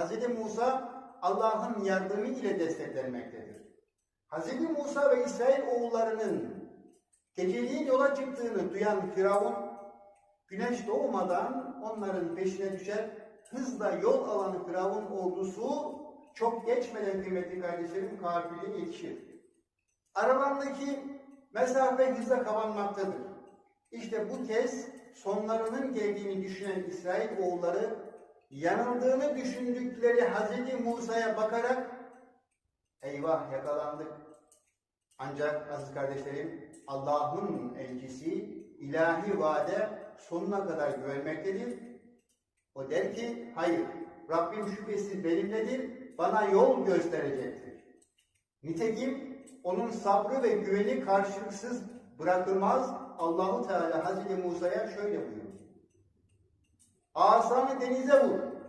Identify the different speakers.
Speaker 1: Hz. Musa Allah'ın yardımı ile desteklenmektedir. Hz. Musa ve İsrail oğullarının geceliğin yola çıktığını duyan Firavun, güneş doğmadan onların peşine düşer, hızla yol alan Firavun ordusu çok geçmeden kıymetli kardeşlerim kafile yetişir. Aralarındaki mesafe hızla kapanmaktadır. İşte bu kez sonlarının geldiğini düşünen İsrail oğulları yanıldığını düşündükleri Hz. Musa'ya bakarak eyvah yakalandık. Ancak aziz kardeşlerim Allah'ın elçisi ilahi vade sonuna kadar güvenmektedir. O der ki hayır Rabbim şüphesiz benimledir bana yol gösterecektir. Nitekim onun sabrı ve güveni karşılıksız bırakılmaz. Allahu Teala Hazreti Musa'ya şöyle buyurur. Asanı denize vur.